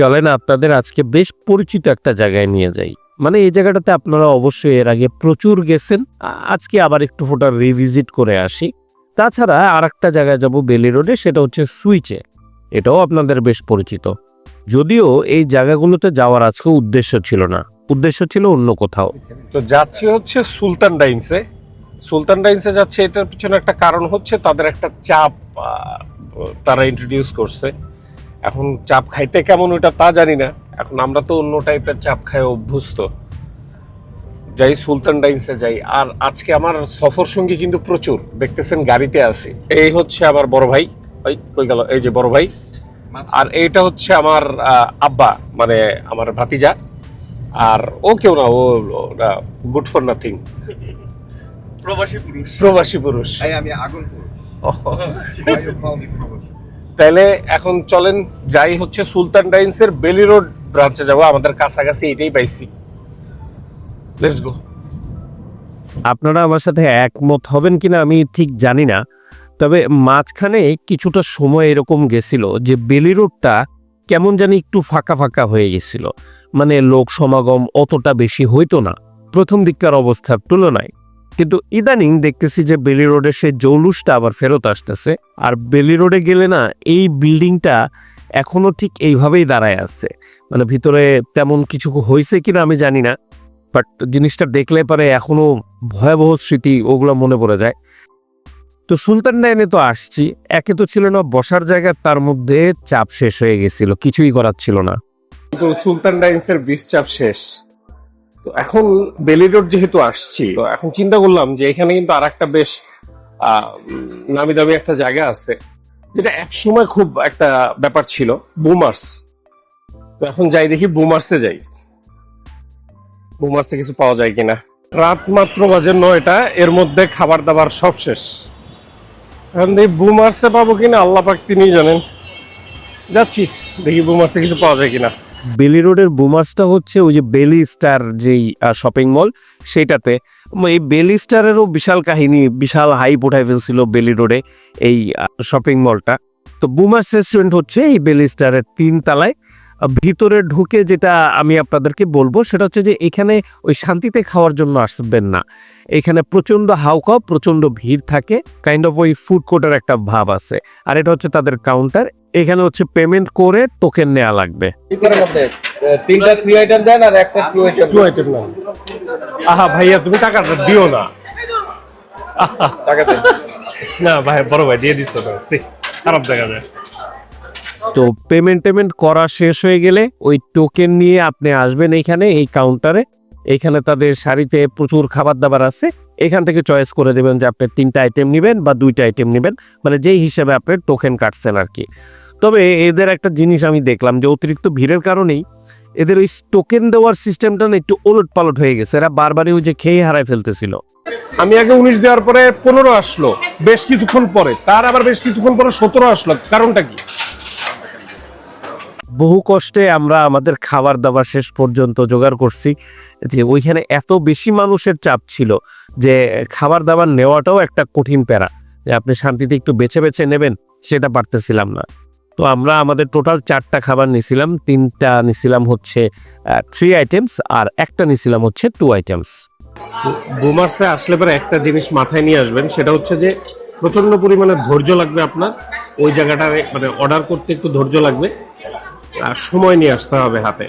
চলেন আপনাদের আজকে বেশ পরিচিত একটা জায়গায় নিয়ে যাই। মানে এই জায়গাটাতে আপনারা অবশ্যই এর আগে প্রচুর গেছেন। আজকে আবার একটু ফোটা রিভিজিট করে আসি। তাছাড়া আর একটা জায়গায় যাব বেলি রোডে সেটা হচ্ছে সুইচে এটাও আপনাদের বেশ পরিচিত। যদিও এই জায়গাগুলোতে যাওয়ার আজকে উদ্দেশ্য ছিল না। উদ্দেশ্য ছিল অন্য কোথাও। তো যাচ্ছি হচ্ছে সুলতান ডাইন্সে। সুলতান ডাইন্সে যাচ্ছে, এটার পিছনে একটা কারণ হচ্ছে তাদের একটা চাপ তারা ইন্ট্রোডিউস করছে। এখন চাপ খাইতে কেমন ওটা তা জানি না। এখন আমরা তো অন্য টাইপের চাপ খাই অভ্যস্ত। যাই সুলতান ডাইন্সে যাই। আর আজকে আমার সফর সঙ্গী কিন্তু প্রচুর। দেখতেছেন গাড়িতে আছি। এই হচ্ছে আমার বড় ভাই। ওই কই গেল? এই যে বড় ভাই। আর এইটা হচ্ছে আমার আব্বা মানে আমার ভাতিজা। আর ও কেউ না ও গুড ফর নাথিং প্রবাসী পুরুষ। প্রবাসী পুরুষ। আমি আগুন পুরুষ। তাইলে এখন চলেন, যাই হচ্ছে সুলতান ডাইন্সের বেলি রোড ব্রাঞ্চে যাব। আমাদের কাছাকাছি এটাই পাইছি। লেটস গো আপনারা আমার সাথে একমত হবেন কিনা আমি ঠিক জানি না, তবে মাঝখানে কিছুটা সময় এরকম গেছিল যে বেলি রোডটা কেমন জানি একটু ফাঁকা ফাঁকা হয়ে গেছিল। মানে লোক সমাগম অতটা বেশি হইতো না। প্রথম দিককার অবস্থার তুলনায়। কিন্তু ইদানিং দেখতেছি যে বেলি রোডের সেই জৌলুসটা আবার ফেরত আসতেছে। আর বেলি রোডে গেলে না, এই বিল্ডিংটা এখনও ঠিক এইভাবেই দাঁড়ায় আছে। মানে ভিতরে তেমন কিছু হয়েছে কিনা আমি জানি না, বাট জিনিসটা দেখলে পরে এখনও ভয়াবহ স্মৃতি, ওগুলো মনে পড়ে যায়। তো সুলতান ডাইনে তো আসছি, একে তো ছিল না, বসার জায়গা, তার মধ্যে চাপ শেষ হয়ে গেছিল, কিছুই করার ছিল না। তো সুলতান ডাইন্সের বিচ চাপ শেষ। তো এখন বেলি রোড যেহেতু আসছি, তো এখন চিন্তা করলাম যে এখানে কিন্তু আর একটা বেশ নামি দামি একটা জায়গা আছে, যেটা এক সময় খুব একটা ব্যাপার ছিল বুমার্স তো এখন যাই দেখি বুমার্সে যাই। বুমার্সে কিছু পাওয়া যায় কিনা। রাত মাত্র বাজে নয়টা, এর মধ্যে খাবার দাবার সব শেষ। এখন দেখি বুমার্সে পাবো কিনা আল্লাহ পাক তিনি জানেন। যাচ্ছি, দেখি বুমার্সে কিছু পাওয়া যায় কিনা। বেলি রোডের বুমার্সটা হচ্ছে ওই যে বেলি স্টার যেই শপিং মল সেইটাতে। এই বেলি স্টারেরও বিশাল কাহিনী, বিশাল হাইপ উঠাই ফেলছিল বেলি রোডে এই শপিং মলটা তো বুমার্স রেস্টুরেন্ট হচ্ছে এই বেলি স্টারের তিন তলায় ভিতরে ঢুকে যেটা আমি আপনাদেরকে বলব সেটা হচ্ছে যে এখানে ওই শান্তিতে খাওয়ার জন্য আসবেন না। এখানে প্রচণ্ড হাউকাও প্রচণ্ড ভিড় থাকে কাইন্ড অফ ওই ফুড কোর্টের একটা ভাব আছে। আর এটা হচ্ছে তাদের কাউন্টার এখানে হচ্ছে পেমেন্ট করে টোকেন নেওয়া লাগবে। তিনটা থ্রি আইটেম দেন আর একটা টু আইটেম টু আইটেম নাও আহা ভাইয়া তুমি টাকাটা দিও না। টাকা দেন। না ভাই বড় ভাই দিয়ে দিচ্ছ তো। খারাপ দেখা যায়। তো পেমেন্ট টেমেন্ট করা শেষ হয়ে গেলে ওই টোকেন নিয়ে আপনি আসবেন এইখানে এই কাউন্টারে এখানে তাদের শাড়িতে প্রচুর খাবার দাবার আছে। এখান থেকে চয়েস করে দেবেন যে আপনি তিনটা আইটেম নেবেন বা দুইটা আইটেম নেবেন। মানে যেই হিসাবে আপনি টোকেন কাটছেন আর কি। তবে এদের একটা জিনিস আমি দেখলাম যে অতিরিক্ত ভিড়ের কারণেই এদের ওই টোকেন দেওয়ার সিস্টেমটা না একটু ওলট পালট হয়ে গেছে। এরা বারবারই ওই যে খেয়ে হারায় ফেলতেছিল। আমি আগে উনিশ দেওয়ার পরে পনেরো আসলো বেশ কিছুক্ষণ পরে। তার আবার বেশ কিছুক্ষণ পরে সতেরো আসলো। কারণটা কি? বহু কষ্টে আমরা আমাদের খাবার দাবার শেষ পর্যন্ত জোগাড় করছি যে ওইখানে এত বেশি মানুষের চাপ ছিল যে খাবার দাবার নেওয়াটাও একটা কঠিন প্যারা। যে আপনি শান্তিতে একটু বেছে বেছে নেবেন, সেটা পারতেছিলাম না। তো আমরা আমাদের টোটাল চারটা খাবার নিছিলাম, তিনটা নিছিলাম হচ্ছে থ্রি আইটেমস আর একটা নিছিলাম হচ্ছে টু আইটেমস বুমার্সে আসলে পরে একটা জিনিস মাথায় নিয়ে আসবেন, সেটা হচ্ছে যে প্রচণ্ড পরিমাণে ধৈর্য লাগবে আপনার। ওই জায়গাটায় মানে অর্ডার করতে একটু ধৈর্য লাগবে। সময় নিয়ে আসতে হবে হাতে।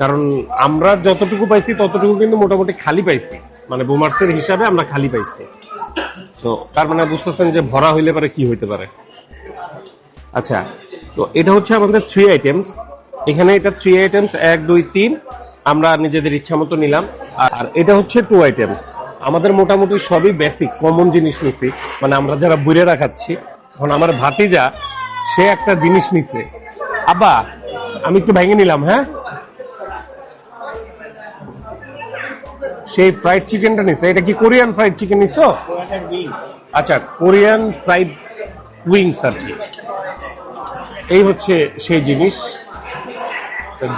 কারণ আমরা যতটুকু পাইছি, ততটুকু কিন্তু মোটামুটি খালি পাইছি। মানে বোমার্সের হিসাবে আমরা খালি পাইছি। তো তার মানে বুঝতেছেন যে ভরা হইলে পারে কি হইতে পারে। আচ্ছা তো এটা হচ্ছে আমাদের থ্রি আইটেমস এখানে এটা থ্রি আইটেমস এক, দুই, তিন। আমরা নিজেদের ইচ্ছা মতো নিলাম। আর এটা হচ্ছে টু আইটেমস আমাদের মোটামুটি সবই বেসিক কমন জিনিস নিছি। মানে আমরা যারা বুড়ে রাখাচ্ছি, এখন আমার ভাতিজা, সে একটা জিনিস নিছে। আব্বা আমি একটু ভেঙে নিলাম হ্যাঁ? সেই ফ্রাইড চিকেনটা নিছে। এটা কি কোরিয়ান ফ্রাইড চিকেন নিছো? আচ্ছা কোরিয়ান ফ্রাইড উইংস আর কি। এই হচ্ছে সেই জিনিস।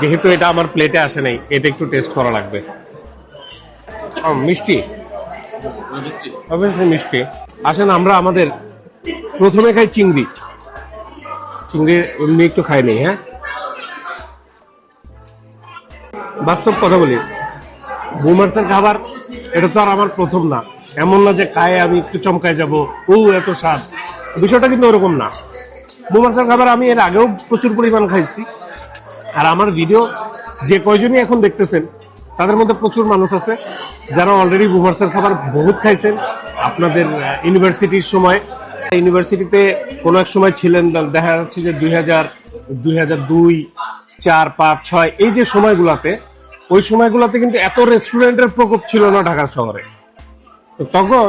যেহেতু এটা আমার প্লেটে আসে নাই, এটা একটু টেস্ট করা লাগবে। মিষ্টি? মিষ্টি। আসেন, আমরা আমাদের প্রথমে খাই চিংড়ি। চিংড়ি এমনি একটু খাই নেই হ্যাঁ? বাস্তব কথা বলি। বুমার্সের খাবার, এটা তো আর আমার প্রথম না। এমন না যে খায় আমি একটু চমকায় যাব। ও এত স্বাদ। বিষয়টা কিন্তু ওরকম না। বুমার্সের খাবার আমি এর আগেও প্রচুর পরিমাণ খাইছি। আর আমার ভিডিও যে কয়জনই এখন দেখতেছেন, তাদের মধ্যে প্রচুর মানুষ আছে, যারা অলরেডি বুমার্সের খাবার বহুত খাইছেন। আপনাদের ইউনিভার্সিটির সময়। ইউনিভার্সিটিতে কোনো এক সময় ছিলেন দেখা যাচ্ছে যে দুই হাজার দুই হাজার দুই, চার, পাঁচ, ছয়, এই যে সময়গুলোতে ওই সময়গুলোতে কিন্তু এত রেস্টুরেন্টের প্রকোপ ছিল না ঢাকা শহরে। তো তখন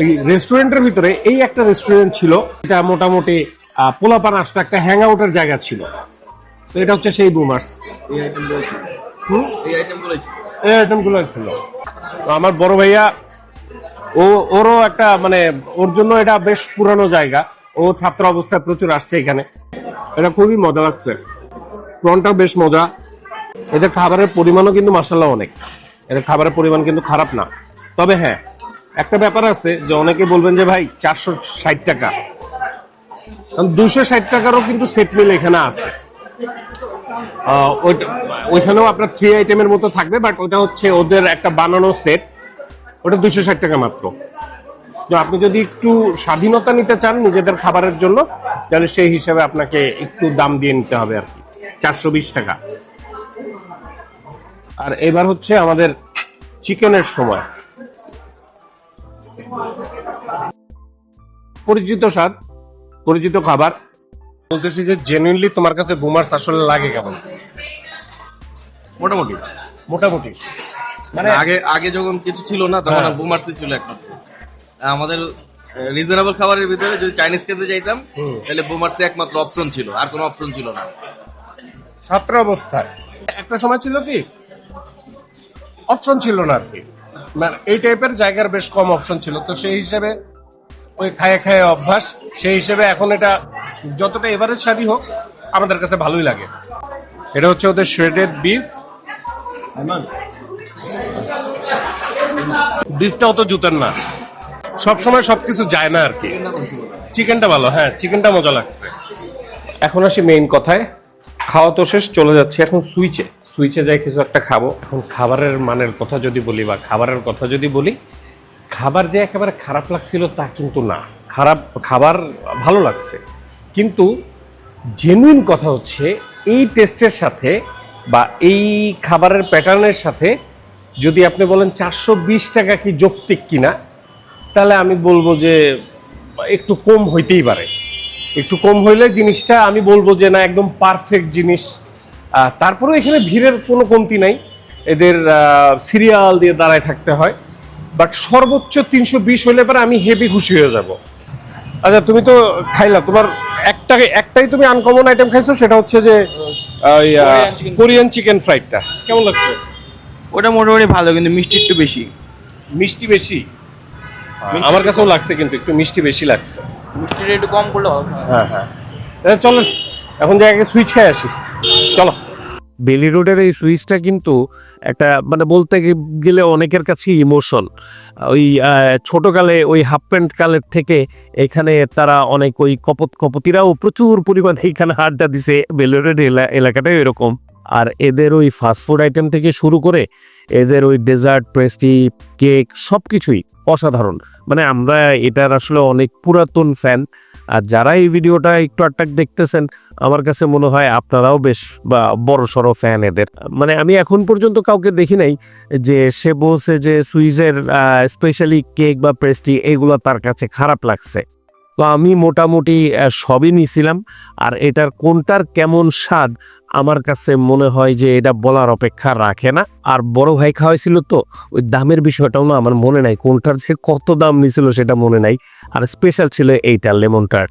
এই রেস্টুরেন্টের ভিতরে এই একটা রেস্টুরেন্ট ছিল এটা মোটামুটি পোলাপান আসতে একটা হ্যাং আউটের জায়গা ছিল। তো এটা হচ্ছে সেই বুমার্স এই আইটেমগুলো ছিল। আমার বড় ভাইয়া ও ওরও একটা মানে ওর জন্য এটা বেশ পুরানো জায়গা। ও ছাত্র অবস্থায় প্রচুর আসছে এখানে। এটা খুবই মজা লাগছে। প্রনটাও বেশ মজা। এদের খাবারের পরিমাণও কিন্তু মাসাল্লাহ অনেক। এদের খাবারের পরিমাণ কিন্তু খারাপ না। তবে হ্যাঁ একটা ব্যাপার আছে যে অনেকে বলবেন যে ভাই চারশো ষাট টাকা। দুশো ষাট টাকারও কিন্তু সেট মিল এখানে আছে। ওইখানেও আপনার থ্রি আইটেমের মতো থাকবে বাট ওটা হচ্ছে ওদের একটা বানানো সেট। ওটা দুশো ষাট টাকা মাত্র। তো আপনি যদি একটু স্বাধীনতা নিতে চান নিজেদের খাবারের জন্য, তাহলে সেই হিসাবে আপনাকে একটু দাম দিয়ে নিতে হবে আর কি। চারশো বিশ টাকা। আর এবার হচ্ছে আমাদের চিকেনের সময়। পরিচিত স্বাদ পরিচিত খাবার। বলতেছি যে জেনুইনলি তোমার কাছে বুমার্স আসলে লাগে কেমন? মোটামুটি। মোটামুটি। মানে আগে আগে যখন কিছু ছিল না তখন হ্যাঁ। বুমার্সি ছিল একমাত্র। আমাদের রিজনেবল খাবারের ভিতরে যদি চাইনিজ খেতে চাইতাম হুম। তাহলে বুমার্সি একমাত্র অপশন ছিল আর কোনো অপশন ছিল না। ছাত্র অবস্থায় একটা সময় ছিল কি অপশন ছিল না আর কি। মানে এই টাইপের জায়গার বেশ কম অপশন ছিল। তো সেই হিসেবে ওই খায়ে খায়ে অভ্যাস, সেই হিসেবে এখন এটা যতটা এভারেজ স্বাদই হোক, আমাদের কাছে ভালোই লাগে। এটা হচ্ছে ওদের শ্রেডেড বিফ বিফটা অত জুতের না। সবসময় সবকিছু যায় না আর কি। চিকেনটা ভালো হ্যাঁ চিকেনটা মজা লাগছে। এখন আসি মেইন কথায়। খাওয়া তো শেষ, চলে যাচ্ছে এখন সুইচে সুইচে যাই কিছু একটা খাব। এখন খাবারের মানের কথা যদি বলি বা খাবারের কথা যদি বলি, খাবার যে একেবারে খারাপ লাগছিল তা কিন্তু না। খারাপ, খাবার ভালো লাগছে। কিন্তু জেনুইন কথা হচ্ছে, এই টেস্টের সাথে বা এই খাবারের প্যাটার্নের সাথে যদি আপনি বলেন চারশো বিশ টাকা কি যৌক্তিক কিনা, তাহলে আমি বলব যে একটু কম হইতেই পারে। একটু কম হইলে জিনিসটা আমি বলব যে না, একদম পারফেক্ট জিনিস। তারপরেও এখানে ভিড়ের কোনো কমতি নাই। এদের সিরিয়াল দিয়ে দাঁড়ায় থাকতে হয়। বাট সর্বোচ্চ তিনশো বিশ হলে পরে আমি হেভি খুশি হয়ে যাব। আচ্ছা তুমি তো খাইলা তোমার একটা একটাই তুমি আনকমন আইটেম খাইছো সেটা হচ্ছে যে কোরিয়ান চিকেন ফ্রাইডটা কেমন লাগছে? ওটা মোটামুটি ভালো কিন্তু মিষ্টি একটু বেশি। মিষ্টি বেশি? আমার কাছেও লাগছে কিন্তু একটু মিষ্টি বেশি লাগছে। মিষ্টিটা একটু কম করলে ভালো হ্যাঁ হ্যাঁ। চলো এখন জায়গায় সুইচ খেয়ে আসি। চলো বেলি রোডের এই সুইচটা কিন্তু একটা মানে বলতে গেলে অনেকের কাছে ইমোশন ওই ছোটোকালে, ওই হাফ প্যান্ট কালের থেকে এখানে তারা অনেক ওই কপত, কপতিরাও প্রচুর পরিমাণে এইখানে আড্ডা দিছে। বেলি রোডের এলা- এলাকাটাই এরকম আর এদের ওই ফাস্টফুড আইটেম থেকে শুরু করে এদের ওই ডেজার্ট পেস্ট্রি কেক সব কিছুই অসাধারণ। মানে আমরা এটার আসলে অনেক পুরাতন ফ্যান আর যারা এই ভিডিওটা একটু আটটাক দেখতেছেন, আমার কাছে মনে হয় আপনারাও বেশ বা বড় সড়ো ফ্যান এদের। মানে আমি এখন পর্যন্ত কাউকে দেখি নাই যে সে বলছে যে সুইজের স্পেশালি কেক বা পেস্ট্রি এগুলো তার কাছে খারাপ লাগছে। তো আমি মোটামুটি সবই নিছিলাম। আর এটার কোনটার কেমন স্বাদ আমার কাছে মনে হয় যে এটা বলার অপেক্ষা রাখে না। আর বড় ভাই খাওয়াইছিল তো, ওই দামের বিষয়টাও না আমার মনে নাই কোনটার যে কত দাম নিছিল সেটা মনে নাই। আর স্পেশাল ছিল এইটা লেমনটার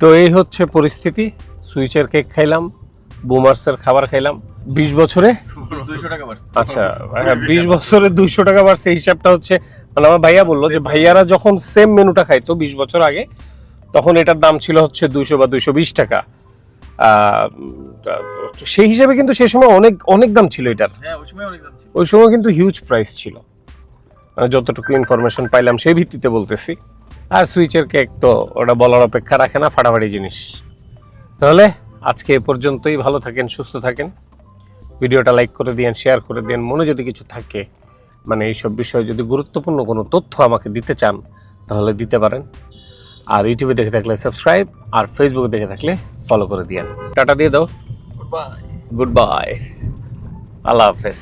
তো এই হচ্ছে পরিস্থিতি, সুইচের কেক খাইলাম। বুমার্সের খাবার খাইলাম। বিশ বছরে? আচ্ছা হ্যাঁ বিশ বছরে দুইশো টাকা বাড়ছে হিসাবটা হচ্ছে মানে আমার ভাইয়া বলল যে ভাইয়ারা যখন সেম মেনুটা খাইতো বিশ বছর আগে তখন এটার দাম ছিল হচ্ছে দুইশো বা দুইশো বিশ টাকা। সেই হিসাবে কিন্তু সেই সময় অনেক অনেক দাম ছিল এটার। হ্যাঁ সময় ওই সময় কিন্তু হিউজ প্রাইস ছিল। মানে যতটুকু ইনফরমেশন পাইলাম সেই ভিত্তিতে বলতেছি। আর সুইচের কেক তো ওটা বলার অপেক্ষা রাখে না ফাটাফাটি জিনিস। তাহলে আজকে এ পর্যন্তই ভালো থাকেন সুস্থ থাকেন। ভিডিওটা লাইক করে দিন শেয়ার করে দিন মনে যদি কিছু থাকে মানে এইসব বিষয়ে যদি গুরুত্বপূর্ণ কোনো তথ্য আমাকে দিতে চান তাহলে দিতে পারেন। আর ইউটিউবে দেখে থাকলে সাবস্ক্রাইব আর ফেসবুকে দেখে থাকলে ফলো করে দিয়েন। টাটা দিয়ে দাও। গুড বাই আল্লাহ হাফেজ।